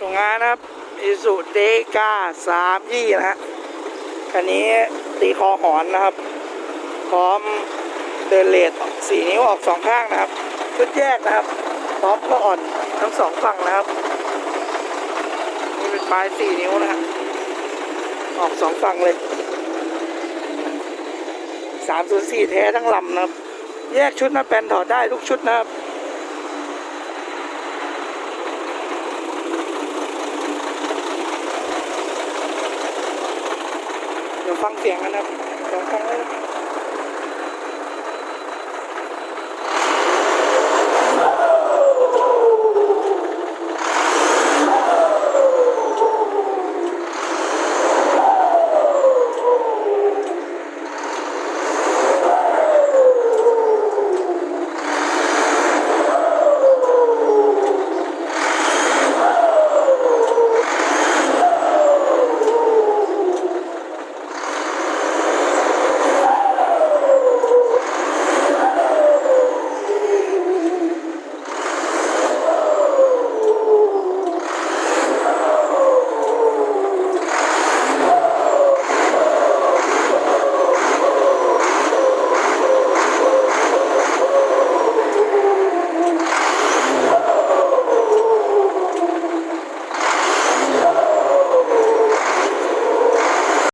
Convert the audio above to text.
ตรงงานนะครับอิสุเดกาสามยี่นะฮะคันนี้ตีคอหอนนะครับ พร้อมเดินเลทสี่นิ้วออกสองข้างนะครับชุดแยกนะครับ พร้อมก็อ่อนทั้งสองฝั่งนะครับนี่เป็นปลายสี่นิ้วนะฮะออกสองฝั่งเลยสามศูนสี่แท้ทั้งลำนะครับ แยกชุดนะแปนถอดได้ทุกชุดนะครับ เดี๋ยว ฟังเสียงกันนะครับเดี๋ยวฟัง